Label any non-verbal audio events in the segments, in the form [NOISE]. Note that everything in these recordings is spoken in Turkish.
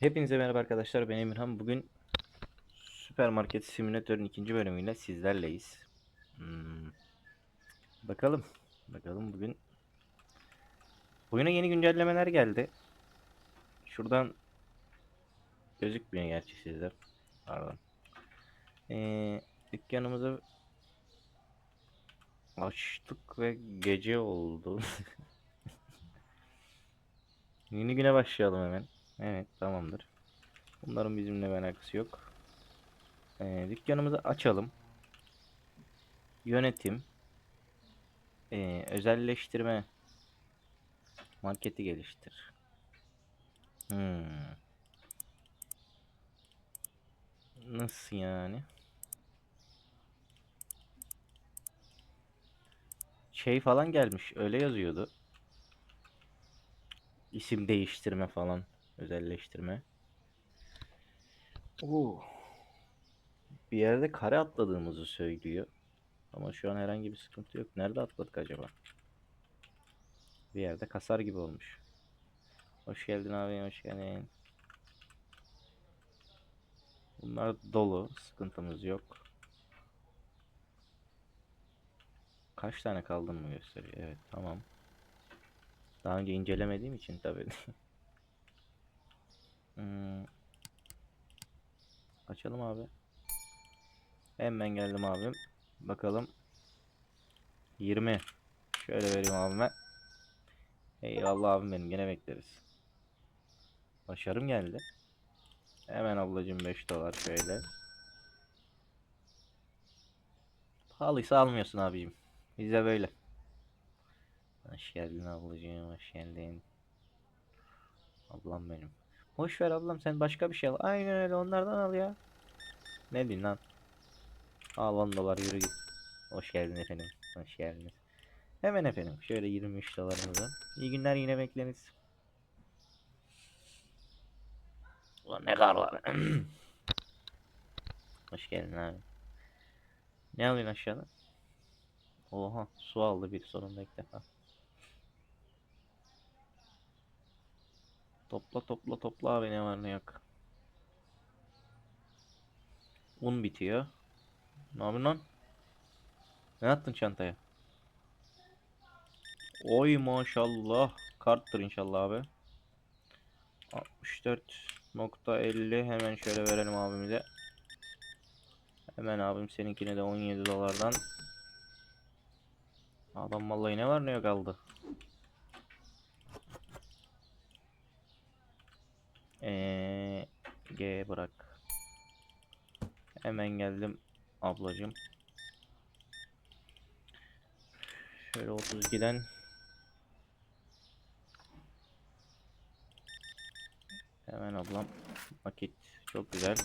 Hepinize merhaba arkadaşlar ben Emirhan. Bugün Süpermarket Simülatör'ün ikinci bölümüyle sizlerleyiz. Hmm. Bakalım. Bakalım bugün. Oyuna yeni güncellemeler geldi. Şuradan gözükmüyor gerçi sizler. Pardon. Ee, dükkanımızı açtık ve gece oldu. [LAUGHS] Yeni güne başlayalım hemen. Evet tamamdır. Bunların bizimle bir alakası yok. Ee, dükkanımızı açalım. Yönetim. Ee, özelleştirme. Marketi geliştir. Hmm. Nasıl yani? Şey falan gelmiş. Öyle yazıyordu. İsim değiştirme falan. Özelleştirme. Oo. Bir yerde kare atladığımızı söylüyor. Ama şu an herhangi bir sıkıntı yok. Nerede atladık acaba? Bir yerde kasar gibi olmuş. Hoş geldin abi, hoş geldin. Bunlar dolu. Sıkıntımız yok. Kaç tane kaldın mı gösteriyor? Evet, tamam. Daha önce incelemediğim için tabii. [LAUGHS] Hmm. Açalım abi. Hemen geldim abim. Bakalım. 20. Şöyle vereyim abime. Eyvallah abim benim. Gene bekleriz. Başarım geldi. Hemen ablacım 5 dolar şöyle. Pahalıysa almıyorsun abicim. Bize böyle. Hoş geldin ablacığım. Hoş geldin. Ablam benim. Boş ver ablam sen başka bir şey al. Aynen öyle onlardan al ya. Ne diyorsun lan? Al 10 dolar yürü git. Hoş geldin efendim. Hoş geldiniz. Hemen efendim. Şöyle 23 dolarımızı. İyi günler yine bekleriz. Ulan ne kar var. [CLEARS THROAT] Hoş geldin abi. Ne alıyorsun aşağıda? Oha su aldı bir sonunda ilk defa. Topla topla topla abi ne var ne yok. Un bitiyor. Ne yapıyorsun lan? Ne attın çantaya? Oy maşallah. Karttır inşallah abi. 64.50 hemen şöyle verelim abimize. Hemen abim seninkine de 17 dolardan. Adam vallahi ne var ne yok aldı. Ee, G bırak. Hemen geldim ablacım. Şöyle 32'den Hemen ablam vakit çok güzel.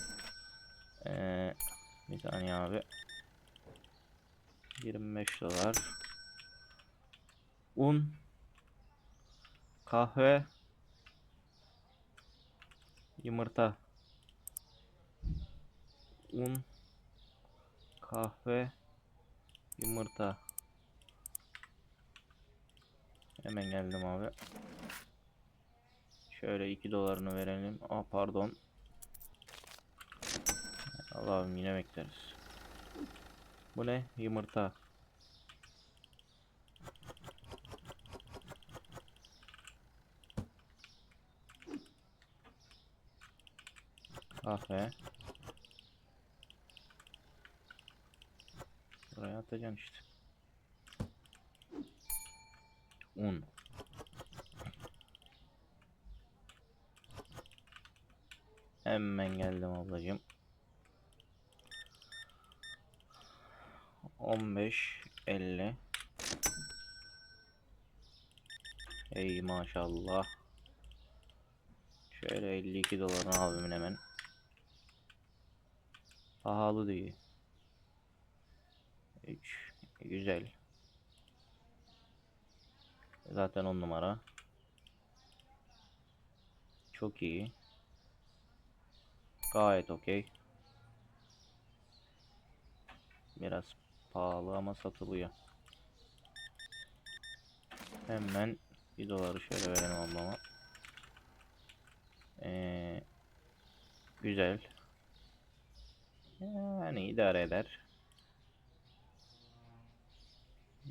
Ee, bir saniye abi. 25 dolar. Un. Kahve. Yumurta. Un. Kahve. Yumurta. Hemen geldim abi. Şöyle 2 dolarını verelim. Aa pardon. Allah'ım yine bekleriz. Bu ne? Yumurta. Kahve. Buraya atacaksın işte. Un. Hemen geldim ablacığım. 15 50 Ey maşallah. Şöyle 52 dolarını abimin hemen. Pahalı değil. 3 güzel. Zaten on numara. Çok iyi. Gayet okey. Biraz pahalı ama satılıyor. Hemen bir doları şöyle verelim ablama. Ee, Güzel. Yani idare eder.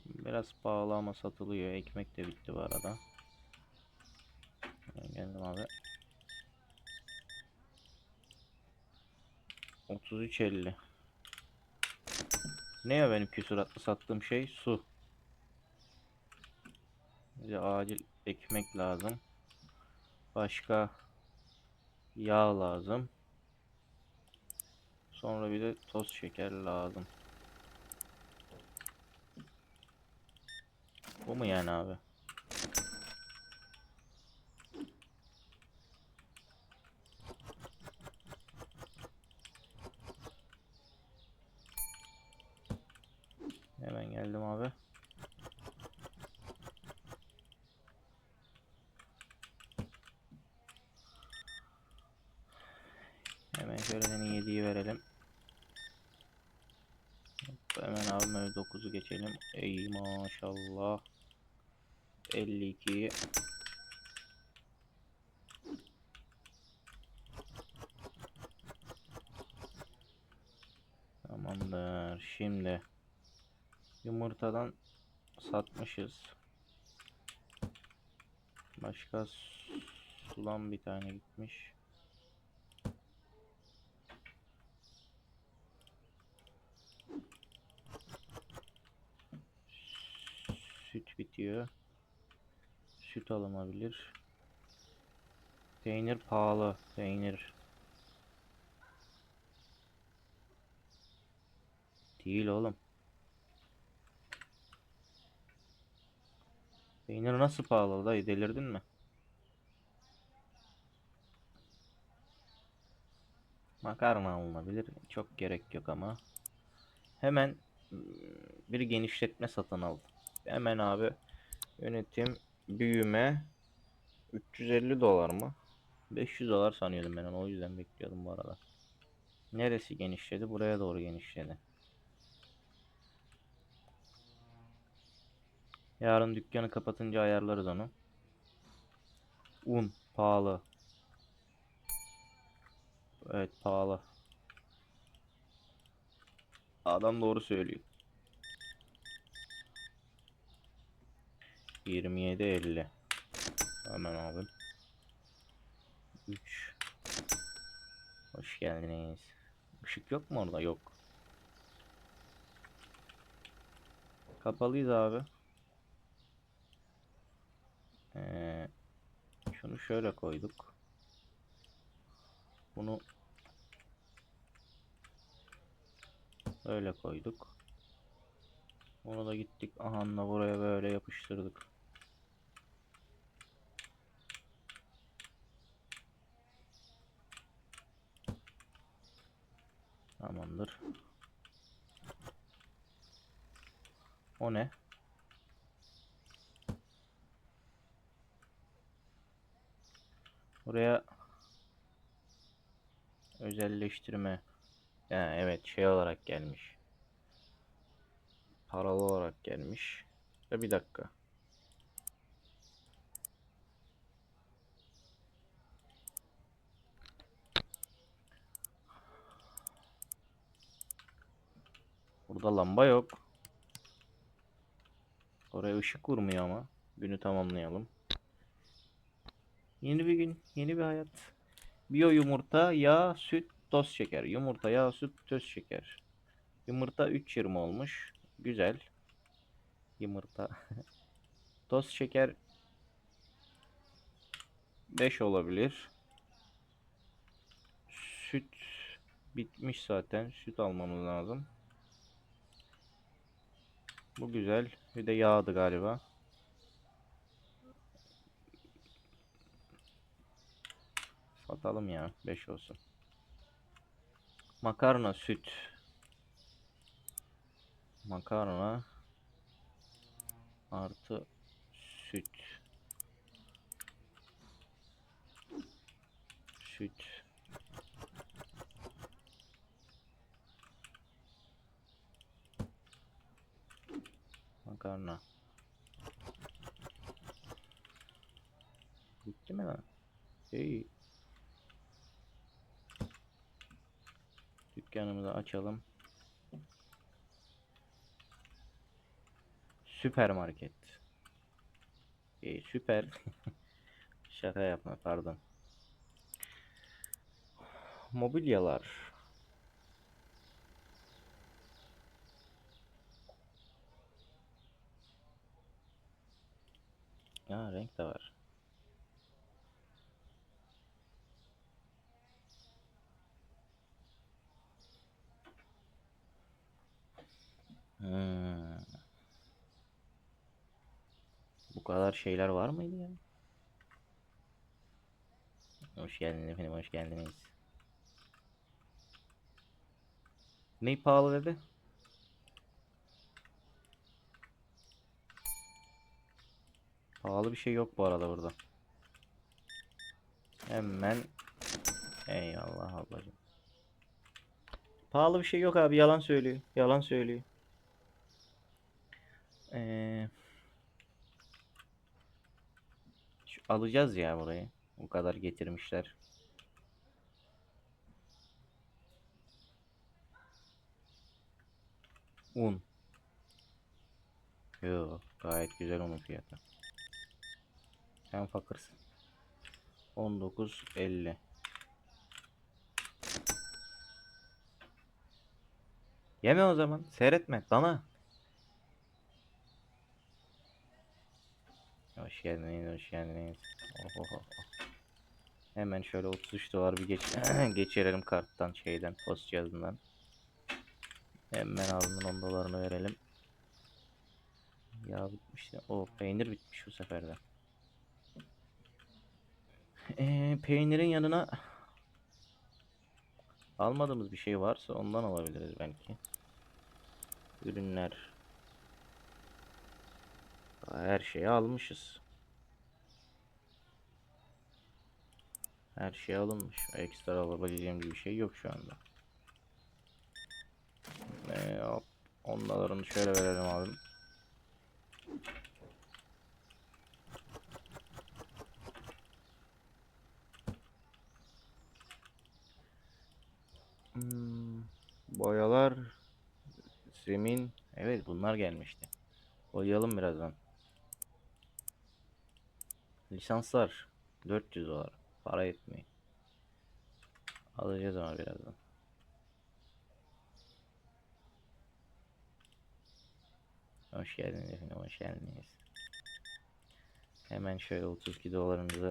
Biraz pahalı ama satılıyor. Ekmek de bitti bu arada. Geldim abi. 33.50 Ne ya benim küsuratlı sattığım şey? Su. Bize acil ekmek lazım. Başka yağ lazım. Sonra bir de toz şeker lazım. Bu mu yani abi? Hemen geldim abi. Hemen şöyle senin 7'yi verelim. Hop, Hemen abime 9'u geçelim. Ey maşallah. 52'yi Tamamdır. Şimdi yumurtadan satmışız. Başka sulan bir tane gitmiş. Bitiyor. Süt alınabilir. Peynir pahalı. Peynir. Değil oğlum. Peynir nasıl pahalı dayı delirdin mi? Makarna alınabilir. Çok gerek yok ama. Hemen bir genişletme satın aldım. Hemen abi yönetim büyüme 350 dolar mı? 500 dolar sanıyordum ben onu o yüzden bekliyordum bu arada. Neresi genişledi? Buraya doğru genişledi. Yarın dükkanı kapatınca ayarlarız onu. Un pahalı. Evet pahalı. Adam doğru söylüyor. 27.50 Hemen abi. 3 Hoş geldiniz. Işık yok mu orada? Yok. Kapalıyız abi. Ee, şunu şöyle koyduk. Bunu öyle koyduk. Onu da gittik ahanla buraya böyle yapıştırdık. Tamamdır. O ne? Buraya özelleştirme. Ya evet şey olarak gelmiş. Paralı olarak gelmiş. Bir dakika. Burada lamba yok. Oraya ışık vurmuyor ama. Günü tamamlayalım. Yeni bir gün, yeni bir hayat. Biyo yumurta, yağ, süt, toz şeker. Yumurta, yağ, süt, toz şeker. Yumurta 3.20 olmuş. Güzel. Yumurta. [LAUGHS] toz şeker 5 olabilir. Süt bitmiş zaten. Süt almamız lazım. Bu güzel. Bir de yağdı galiba. Satalım ya. 5 olsun. Makarna, süt. Makarna artı süt. Süt. Makarna. Bitti mi lan? İyi. Dükkanımızı açalım. Süpermarket. Ee, süper. [LAUGHS] Şaka yapma pardon. Mobilyalar. Renk de var. Hmm. Bu kadar şeyler var mıydı ya? Hoş geldiniz efendim, hoş geldiniz. Ne pahalı dedi? Pahalı bir şey yok bu arada burada. Hemen Eyvallah ablacığım. Pahalı bir şey yok abi yalan söylüyor. Yalan söylüyor. Ee, şu alacağız ya burayı. Bu kadar getirmişler. Un. Yo, gayet güzel onun fiyatı. Sen fakırsın. 19.50. Yeme o zaman. Seyretme. Dana. Hoş geldiniz, hoş geldiniz. Oh, oh, oh, oh. Hemen şöyle 33 dolar bir geç [CLEARS THROAT] geçirelim karttan şeyden post cihazından. Hemen alnın 10 dolarını verelim. Ya bitmiş. O peynir bitmiş bu sefer de. Ee, peynirin yanına almadığımız bir şey varsa ondan alabiliriz belki. Ürünler. Her şeyi almışız. Her şey alınmış. Ekstra alabileceğim bir şey yok şu anda. Ee, hop. Onlarını şöyle verelim abi. Hmm, boyalar, zemin. Evet bunlar gelmişti. Boyayalım birazdan. Lisanslar 400 dolar. Para etmiyor. Alacağız ama birazdan. Hoş geldiniz efendim, hoş geldiniz. Hemen şöyle 32 dolarımızı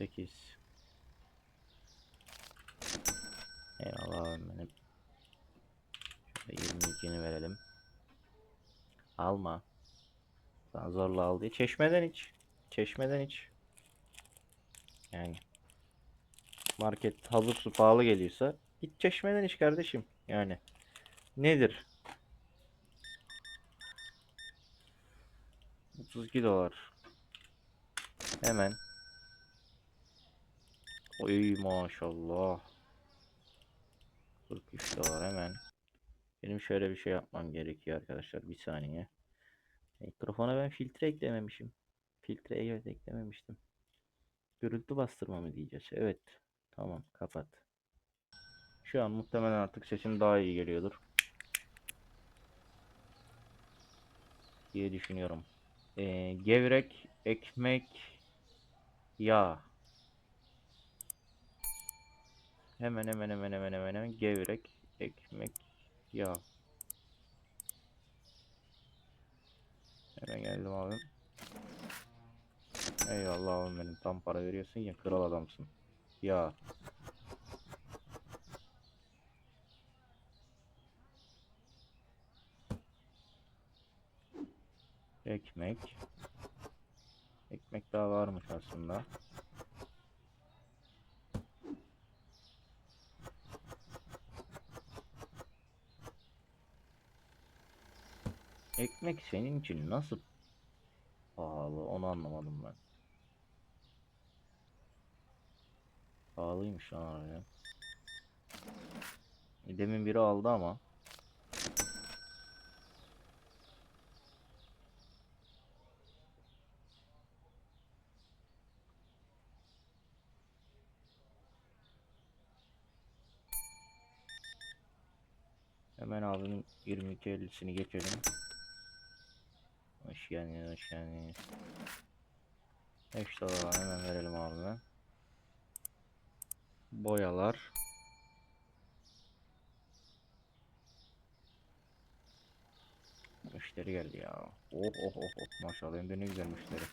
Otuz sekiz. Eyvallah abim benim. Şöyle 22'ni verelim. Alma. Sen zorla al diye. Çeşmeden iç. Çeşmeden iç. Yani. Market hazır su pahalı geliyorsa git çeşmeden iç kardeşim. Yani. Nedir? 32 dolar. Hemen. Oy maşallah. 43 dolar hemen. Benim şöyle bir şey yapmam gerekiyor arkadaşlar. Bir saniye. Mikrofona ben filtre eklememişim. Filtre evet eklememiştim. Gürültü bastırma mı diyeceğiz? Evet. Tamam kapat. Şu an muhtemelen artık sesim daha iyi geliyordur. Diye düşünüyorum. Ee, gevrek, ekmek, yağ. Hemen hemen hemen hemen hemen hemen gevrek, ekmek, yağ. Hemen geldim abi. Eyvallah abim benim tam para veriyorsun ya kral adamsın. Ya. Ekmek. Ekmek daha varmış aslında. Ekmek senin için nasıl pahalı onu anlamadım ben. Pahalıymış lan harbiden. E, demin biri aldı ama. Hemen abimin 22.50'sini geçelim. Hoş geldiniz, hoş geldiniz. 5 dolar hemen verelim abime. Boyalar. Müşteri geldi ya. Oh oh oh oh maşallah hem ne güzel müşteri.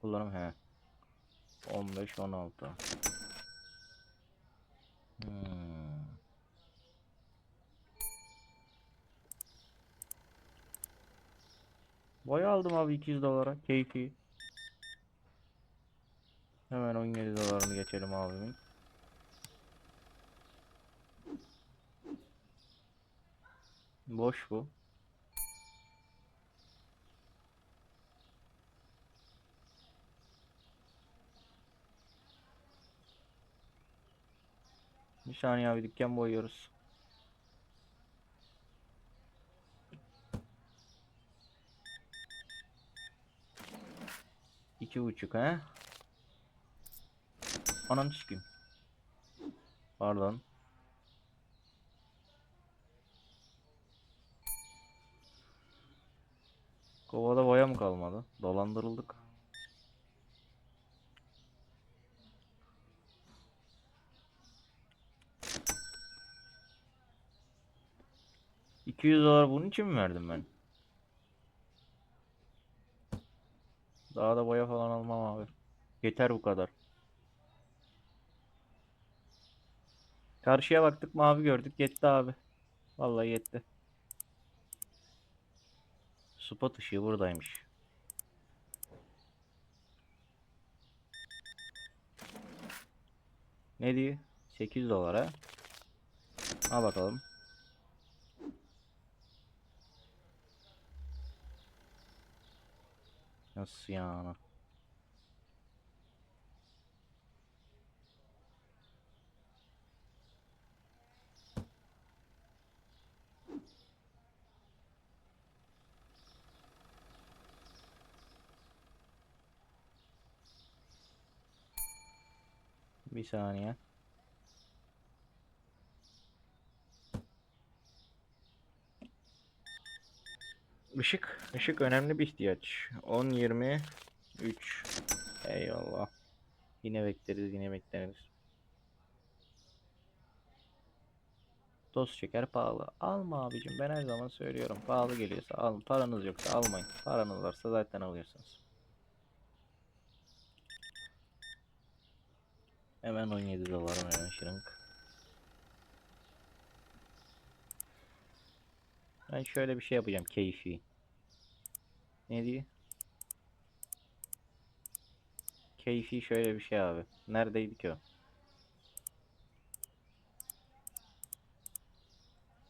Kullanım he. 15 16. Hmm. Boya aldım abi 200 dolara. Keyfi. Hemen 17 dolarını geçelim abimin. Boş bu. Bir saniye abi dükkan boyuyoruz. İki buçuk he? Anam çıkayım. Pardon. Kovada boya mı kalmadı? Dolandırıldık. ...200 dolar bunun için mi verdim ben? Daha da boya falan almam abi. Yeter bu kadar. Karşıya baktık mavi gördük yetti abi. Vallahi yetti. Spot ışığı buradaymış. Ne diyor? 8 dolara. Al bakalım. Nasıl yani? Bir Işık, ışık önemli bir ihtiyaç. 10 20 3 Eyvallah. Yine bekleriz, yine bekleriz. Toz şeker pahalı. Alma abicim ben her zaman söylüyorum. Pahalı geliyorsa alın. Paranız yoksa almayın. Paranız varsa zaten alıyorsunuz. Hemen 17 dolarım hemen şırınk. Ben şöyle bir şey yapacağım keyfi. Ne diyor? Keyfi şöyle bir şey abi. Neredeydi ki o?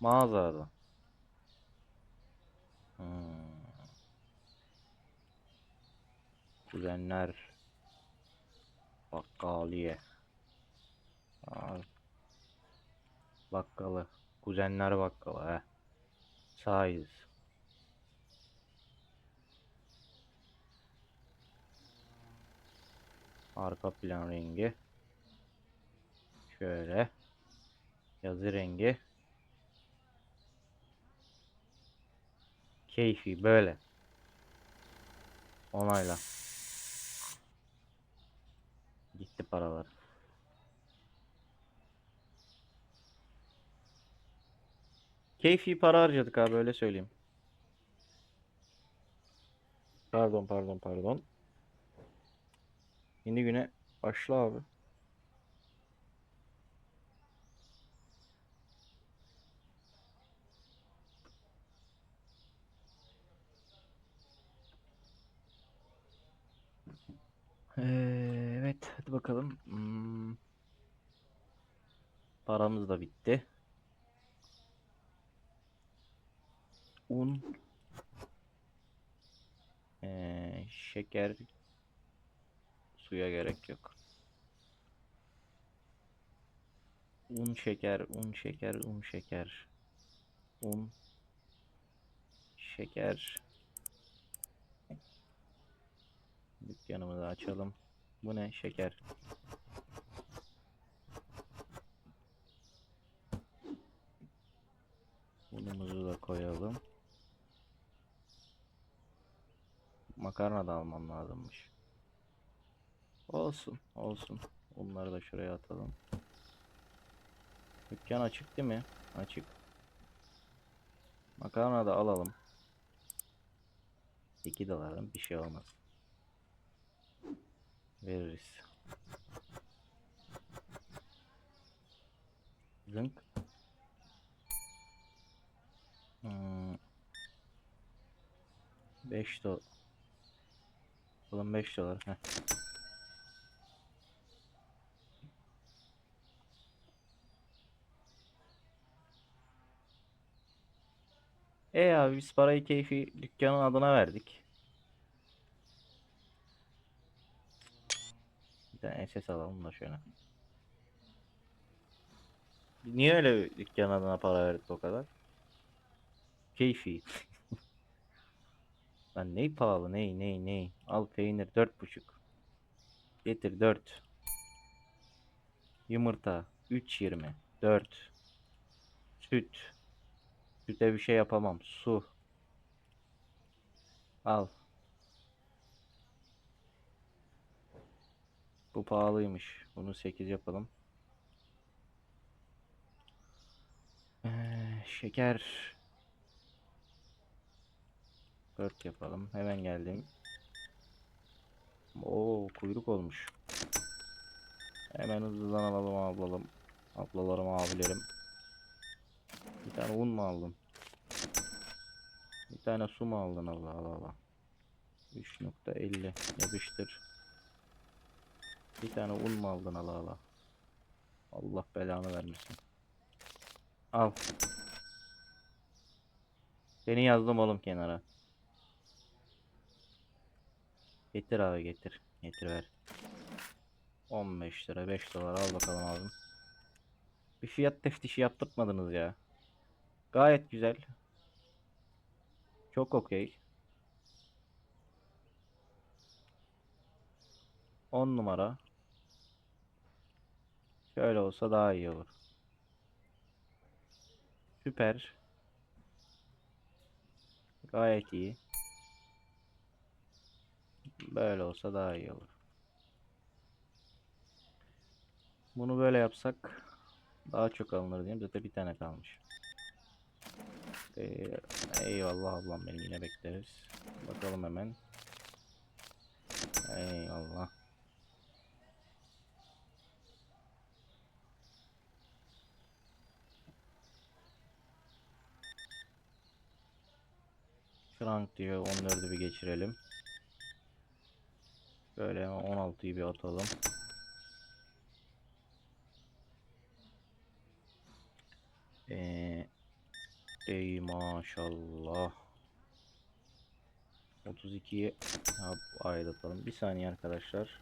Mağazada. Hmm. Kuzenler. Bakkaliye. Abi. Bakkalı. Kuzenler bakkalı he. Sağız. Arka plan rengi. Şöyle. Yazı rengi. Keyfi böyle. Onayla. Gitti paralar. Keyfi para harcadık abi öyle söyleyeyim. Pardon pardon pardon. Yeni güne başla abi. Ee, evet hadi bakalım. Hmm. Paramız da bitti. Un. Ee, şeker. Suya gerek yok. Un şeker, un şeker, un şeker. Un. Şeker. Dükkanımızı açalım. Bu ne? Şeker. Sumuzu da koyalım. Makarna da almam lazımmış. Olsun, olsun. Bunları da şuraya atalım. Dükkan açık değil mi? Açık. Makarna da alalım. 2 dolardan bir şey olmaz. Veririz. Zınk. Hmm. 5 dolar. Oğlum 5 dolar. Heh. E abi biz parayı keyfi dükkanın adına verdik. Bir tane SS alalım da şöyle. Niye öyle dükkan adına para verdik o kadar? Keyfi. Lan ney pahalı ney ney ney. Al peynir dört buçuk. Getir dört. Yumurta 3.20 4 Süt Süte bir şey yapamam. Su. Al. Bu pahalıymış. Bunu 8 yapalım. Ee, şeker. 4 yapalım. Hemen geldim. Oo kuyruk olmuş. Hemen hızlıdan alalım alalım. Ablalarım abilerim. Bir tane un mu aldın? Bir tane su mu aldın Allah Allah. 3.50 yapıştır. Bir tane un mu aldın Allah Allah. Allah belanı vermesin. Al. Seni yazdım oğlum kenara. Getir abi getir. Getir ver. 15 lira 5 dolar al bakalım abim. Bir fiyat teftişi yaptırtmadınız ya. Gayet güzel. Çok okey. 10 numara. Şöyle olsa daha iyi olur. Süper. Gayet iyi. Böyle olsa daha iyi olur. Bunu böyle yapsak daha çok alınır diyeyim. Zaten bir tane kalmış. Ee, eyvallah ablam benim yine bekleriz. Bakalım hemen. Eyvallah. Frank diyor 14'ü bir geçirelim. Böyle 16'yı bir atalım. Ee, ey maşallah. 32'yi ayrıtalım. Bir saniye arkadaşlar.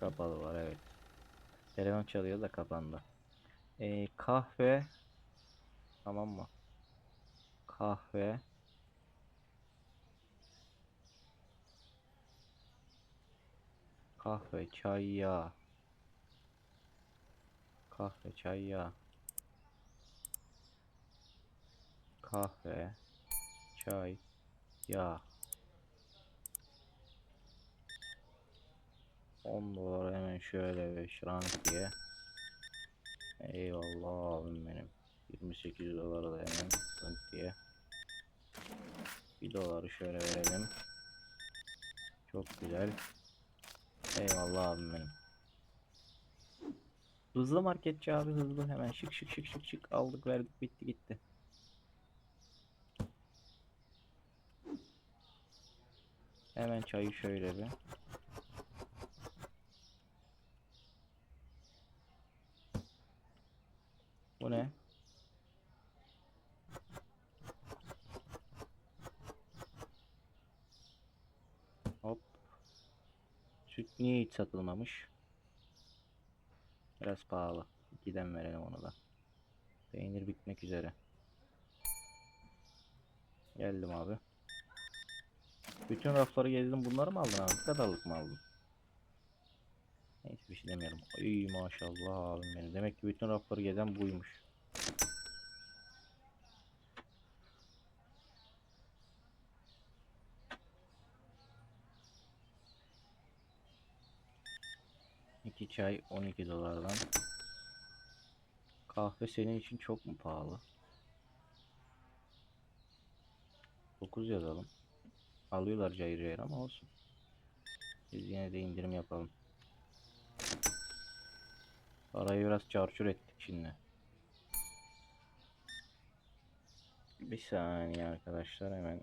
Kapalı var evet. Telefon çalıyor da kapandı. Ee, kahve tamam mı? Kahve Kahve, çay, yağ. Kahve, çay, yağ. Kahve, çay, yağ. 10 dolar hemen şöyle 5 rank diye. Eyvallah abim benim. 28 dolara da hemen rank 1 doları şöyle verelim. Çok güzel. Eyvallah abim benim. Hızlı marketçi abi hızlı hemen şık şık şık şık şık aldık verdik bitti gitti. Hemen çayı şöyle bir. Bu ne? Hop. Süt niye hiç satılmamış? Biraz pahalı. 2'den verelim onu da. Peynir bitmek üzere. Geldim abi. Bütün rafları gezdim. Bunları mı aldın abi? Kadarlık mı aldın? Neyse bir şey demiyorum. Ay maşallah abim benim. Demek ki bütün rafları gezen buymuş. İki çay 12 dolardan. Kahve senin için çok mu pahalı? 9 yazalım. Alıyorlar cayır cayır ama olsun. Biz yine de indirim yapalım. Parayı biraz çarçur ettik şimdi. Bir saniye arkadaşlar hemen.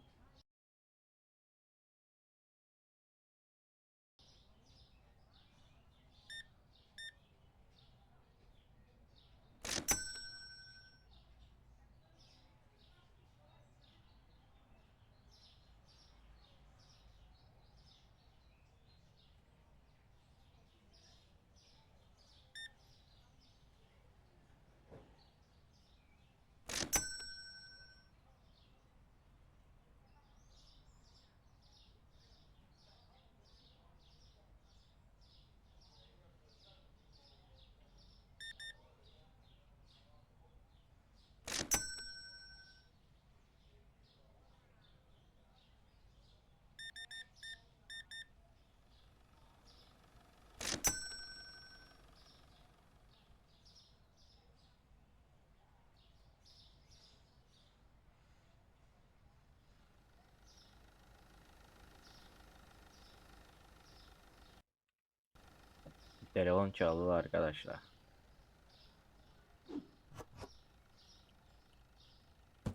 Telefon çaldı arkadaşlar.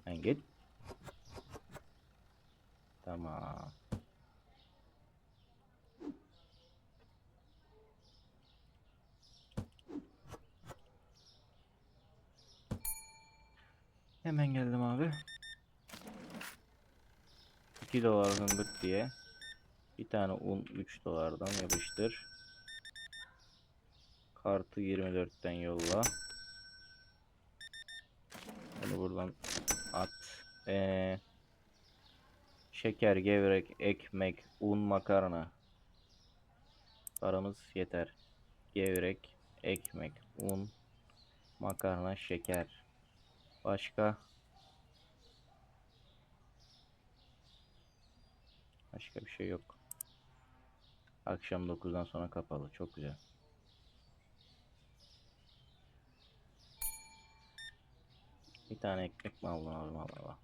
Sen git. Tamam. Hemen geldim abi. 2 dolar zımbırt diye. Bir tane un 3 dolardan yapıştır. Kartı 24'ten yolla. Bunu buradan at. Ee, şeker, gevrek, ekmek, un, makarna. Paramız yeter. Gevrek, ekmek, un, makarna, şeker. Başka? Başka bir şey yok. Akşam 9'dan sonra kapalı. Çok güzel. Bir tane ekmek mi aldın abi Allah.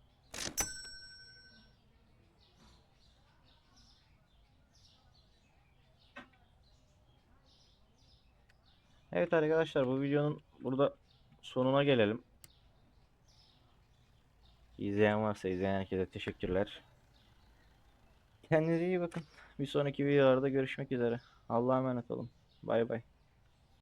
Evet arkadaşlar bu videonun burada sonuna gelelim. İzleyen varsa izleyen herkese teşekkürler. Kendinize iyi bakın. Bir sonraki videolarda görüşmek üzere. Allah'a emanet olun. Bay bay.